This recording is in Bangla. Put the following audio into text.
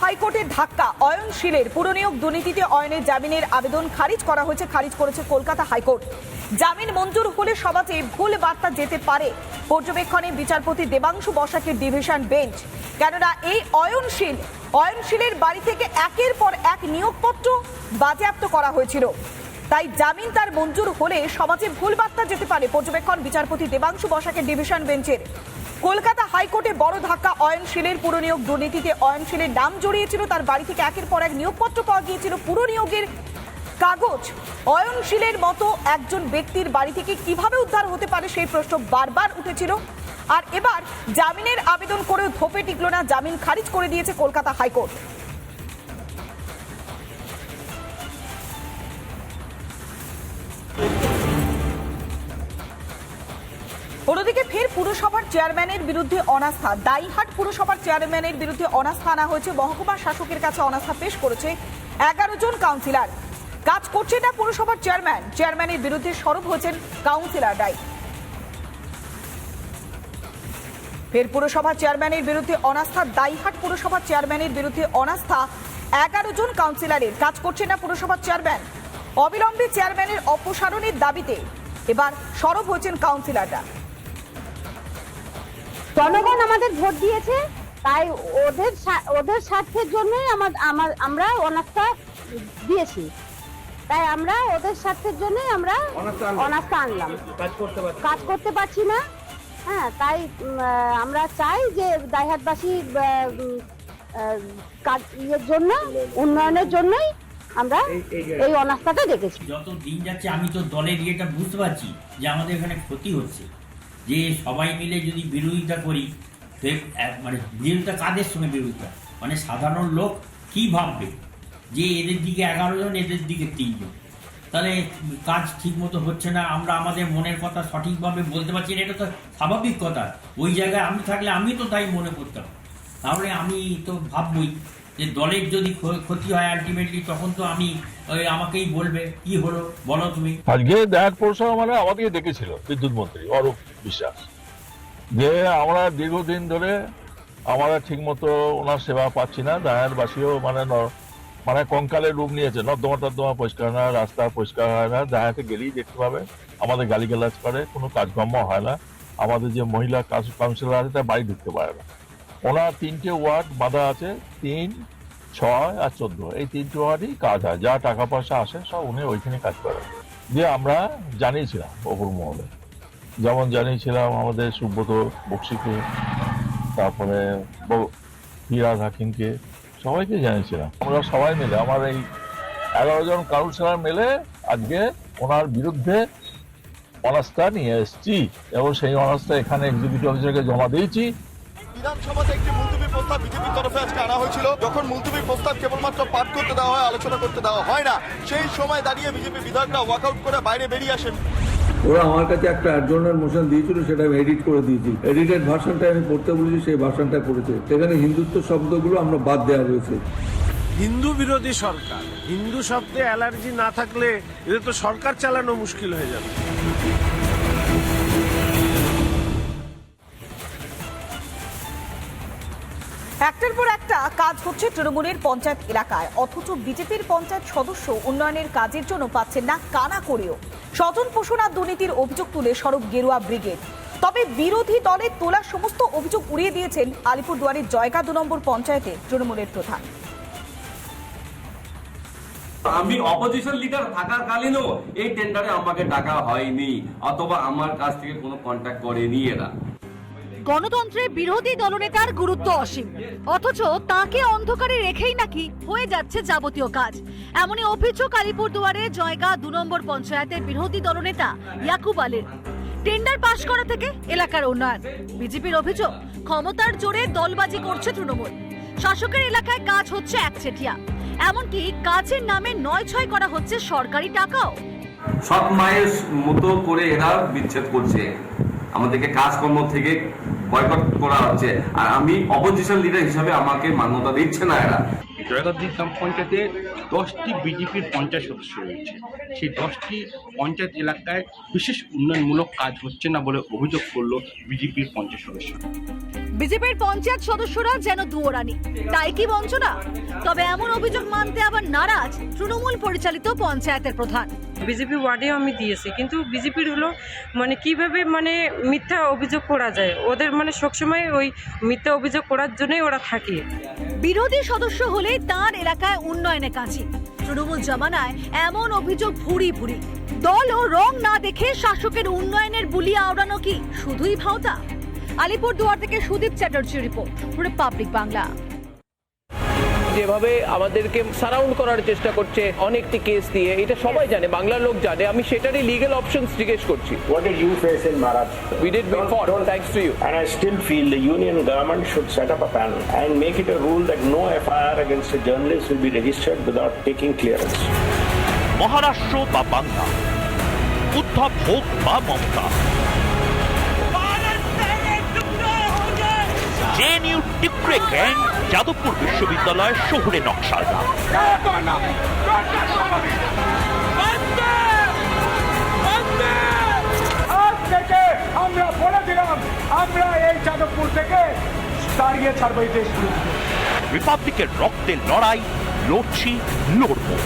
হাইকোর্টের ধাক্কা অয়ন অয়নশীলের পুরনিয়োগ দুর্নীতিতে অয়নের জামিনের আবেদন খারিজ করা হয়েছে, খারিজ করেছে কলকাতা হাইকোর্ট। জামিন মঞ্জুর হলে সমাজে ভুল বার্তা যেতে পারে। পর্যবেক্ষণে বিচারপতি দেবাংশু বসাকের ডিভিশন বেঞ্চ। কেননা এই অয়নশীল, অয়নশীলের বাড়ি থেকে একের পর এক নিয়োগপত্র বাজেয়াপ্ত করা হয়েছিল। তাই জামিন তার মঞ্জুর হলে সমাজে ভুল বার্তা যেতে পারে, পর্যবেক্ষণ বিচারপতি দেবাংশু বসাকের ডিভিশন বেঞ্চের। কলকাতা হাইকোর্টে বড় ধাক্কা, অয়নশীলের পুরনিয়োগ, দুর্নীতিতে অয়নশীলের নাম জড়িয়েছিল, তার বাড়ি থেকে একের পর এক নিয়োগপত্র পাওয়া গিয়েছিল পুরনিয়োগের কাগজ। অয়নশীলের মতো একজন ব্যক্তির বাড়ি থেকে কীভাবে উদ্ধার হতে পারে সেই প্রশ্ন বারবার উঠেছিল। আর এবার জামিনের আবেদন করেও ধোপে টিকল না, জামিন খারিজ করে দিয়েছে কলকাতা হাইকোর্ট। ফের পুরসভার চেয়ারম্যানের বিরুদ্ধে অনাস্থা। দাইহাট পুরসভার চেয়ারম্যানের বিরুদ্ধে অনাস্থা আনা হয়েছে। মহকুমা শাসকের কাছে অনাস্থা পেশ করেছে এগারো জন কাউন্সিলর। কাজ করছে না পুরসভার চেয়ারম্যান। চেয়ারম্যানের বিরুদ্ধে সরব হয়েছেন কাউন্সিলররাই ফের পুরসভা চেয়ারম্যানের বিরুদ্ধে অনাস্থা। দাইহাট পুরসভার চেয়ারম্যানের বিরুদ্ধে অনাস্থা এগারো জন কাউন্সিলরের। কাজ করছে না পুরসভার চেয়ারম্যান। অবিলম্বে চেয়ারম্যানের অপসারণের দাবিতে এবার সরব হয়েছেন কাউন্সিলররা। জনগণ আমাদের ভোট দিয়েছে তাই ওদের ওদের স্বার্থের জন্যই আমার আমার আমরা অনাস্থা দিয়েছি। তাই আমরা ওদের স্বার্থের জন্যই আমরা অনাস্থা আনলাম। কাজ করতে পারছি না। হ্যাঁ তাই আমরা চাই যে আহ, কাজ ইয়ের জন্য উন্নয়নের জন্যই আমরা এই অনাস্থাটা দেখেছি। যত দিন যাচ্ছে আমি তো দলের ইয়েটা বুঝতে পারছি যে আমাদের এখানে ক্ষতি হচ্ছে। যে সবাই মিলে যদি বিরোধিতা করি, সে মানে বিরোধিতা কাদের সঙ্গে বিরোধিতা? মানে সাধারণ লোক কি ভাববে? যে এদের দিকে এগারো জন, এদের দিকে তিনজন তাহলে কাজ ঠিক মতো হচ্ছে না, আমরা আমাদের মনের কথা সঠিকভাবে বলতে পারছি না, এটা তো স্বাভাবিক কথা। ওই জায়গায় আমি থাকলে আমি তো তাই মনে করতাম। তাহলে আমি তো ভাববই। যে দলের যদি ক্ষতি হয় আলটিমেটলি তখন তো আমি আমাকেই বলবে, কি হলো? বলো তুমি। আজকে দেখ, পৌরসভা মানে আমাদেরকে ডেকেছিল বিদ্যুৎ মন্ত্রী, অরূপ বিশ্বাস। যে আমরা দীর্ঘদিন ধরে আমরা ঠিকমতো ওনার সেবা পাচ্ছি না দায়ারবাসীও মানে মানে কঙ্কালের রূপ নিয়েছে। নর্দমা টর্দমা পরিষ্কার না, রাস্তা পরিষ্কার হয় না দায়াতে গেলেই দেখতে পাবে। আমাদের গালিগালাজ করে, কোনো কাজকর্ম হয় না। আমাদের যে মহিলা কাউন্সিলর আছে, তার বাড়ি ঢুকতে পারে না। ওনার তিনটে ওয়ার্ড বাঁধা আছে, তিন, ছয় আর চোদ্দ। এই তিনটে ওয়ার্ডই কাজ হয়। যা টাকা পয়সা আসে, সব উনি ওইখানে কাজ করেন। যে আমরা জানিয়েছিলাম অপর মহলে। যেমন জানিয়েছিলাম আমাদের সুব্রত বক্সিকে, তারপরে ফিরাজ হাকিমকে সবাইকে জানিয়েছিলাম। আমরা সবাই মিলে, আমার এই এগারো জন কাউন্সিলর মিলে আজকে ওনার বিরুদ্ধে অনাস্থা নিয়ে এসেছি। এবং সেই অনাস্থা এখানে এক্সিকিউটিভ অফিসারকে জমা দিয়েছি। বিধানসভাতে একটি মুলতুবি প্রস্তাব বিজেপির তরফে আজকে আনা হয়েছিল। যখন মুলতুবি প্রস্তাব কেবলমাত্র পাঠ করতে দেওয়া হয় আলোচনা করতে দেওয়া হয় না সেই সময় দাঁড়িয়ে বিজেপি বিধায়করা ওয়াকআউট করে বাইরে বেরিয়ে আসেন। ওরা আমার কাছে একটা অ্যাডজর্নাল মোশন দিয়েছিল সেটা আমি এডিট করে দিয়েছি। এডিটেড ভার্সনটা আমি পড়তে বলেছি সেই ভার্সনটা পড়েছে। সেখানে হিন্দুত্ব শব্দগুলো আমরা বাদ দেওয়া হয়েছে হিন্দু বিরোধী সরকার হিন্দু শব্দে অ্যালার্জি না থাকলে এদের তো সরকার চালানো মুশকিল হয়ে যাবে। একটার পর একটা কাজ হচ্ছে তৃণমূলের পঞ্চায়েত এলাকায়। অথচ বিজেপির পঞ্চায়েত সদস্য উন্নয়নের কাজের জন্য পাচ্ছেন না কানা করেও। স্বজন পোষণ আর দুর্নীতির অভিযোগ তুলে সড়ক গেরুয়া ব্রিগেড। তবে বিরোধী দলের তোলা সমস্ত অভিযোগ উড়িয়ে দিয়েছেন আলিপুরদুয়ারের জয়গা দু নম্বর পঞ্চায়েতে তৃণমূলের প্রধান। আমি অপোজিশন লিডার থাকাকালীনও এই টেন্ডারে আমাকে ডাকা হয়নি, অথবা আমার কাছ থেকে কোনো কন্ট্যাক্ট করেনি এরা। গণতন্ত্রে বিরোধী দলনেতার গুরুত্ব অসীম। অথচ তাকে অন্ধকারে রেখেই নাকি হয়ে যাচ্ছে যাবতীয় কাজ। এমনই অভিযোগ আলিপুরদুয়ারে জয়গা দু নম্বর পঞ্চায়েতের বিরোধী দলনেতা ইয়াকুব আলীর। টেন্ডার পাশ করা থেকে এলাকার উন্নয়ন। বিজেপির অভিযোগ, ক্ষমতার জোরে দলবাজি করছে তৃণমূল। শাসকের এলাকায় কাজ হচ্ছে একচেটিয়া। এমনকি কাজের নামে নয় ছয় করা হচ্ছে সরকারি টাকাও। সব মায়ের মতো করে এরা বিচ্ছেদ করছে। আমাদেরকে কাজকর্ম থেকে বয়কট করা হচ্ছে। আর আমি অপোজিশন লিডার হিসাবে আমাকে মান্যতা দিচ্ছে না এরা। জয়গাদ্রি গ্রাম পঞ্চায়েতে দশটি বিজেপির পঞ্চায়েত সদস্য রয়েছে। সেই দশটি পঞ্চায়েত এলাকায় বিশেষ উন্নয়নমূলক কাজ হচ্ছে না বলে অভিযোগ করল বিজেপির পঞ্চায়েত সদস্য। বিজেপির পঞ্চায়েত সদস্যরা যেন দুয়োরানি। তাই কি বঞ্চনা? তবে এমন অভিযোগ মানতে আবার নারাজ তৃণমূল পরিচালিত পঞ্চায়েতের প্রধান। বিজেপি ওয়ার্ডেও আমি দিয়েছি। কিন্তু বিজেপির হলো মানে কীভাবে মানে মিথ্যা অভিযোগ করা যায়? ওদের মানে সবসময় ওই মিথ্যা অভিযোগ করার জন্যই ওরা থাকে। বিরোধী সদস্য হলে তার এলাকায় উন্নয়নে কাজে তৃণমূল জমানায় এমন অভিযোগ ভুরি ভুরি। দল ও রং না দেখে শাসকের উন্নয়নের বুলি আওড়ানো কি? শুধুই ভাওতা? আলিপুর দুয়ার থেকে সুদীপ চ্যাটার্জি রিপোর্ট, রিপাবলিক বাংলা। যেভাবে আমাদেরকে সারাউন্ড করার চেষ্টা করছে অনেকটি কেস দিয়ে এটা সবাই জানে বাংলার লোক জানে আমি সেটারই লিগ্যাল অপশনস জিজ্ঞেস করছি What did you face in Maharashtra? We did big for thanks to you And I still feel the union government should set up a panel and make it a rule that no FIR against a journalist will be registered without taking clearance. Maharashtra বা বাংলা উদ্ধব হোক বা মমতা জেএনইউ টিপ্রে গ্যাং যাদবপুর বিশ্ববিদ্যালয় শহুরে নকশালরা আমরা বলে দিলাম আমরা এই যাদবপুর থেকে দাঁড়িয়ে ছাড়বো এই দেশ রিপাবলিকের রক্তের লড়াই লড়ছি লড়বো।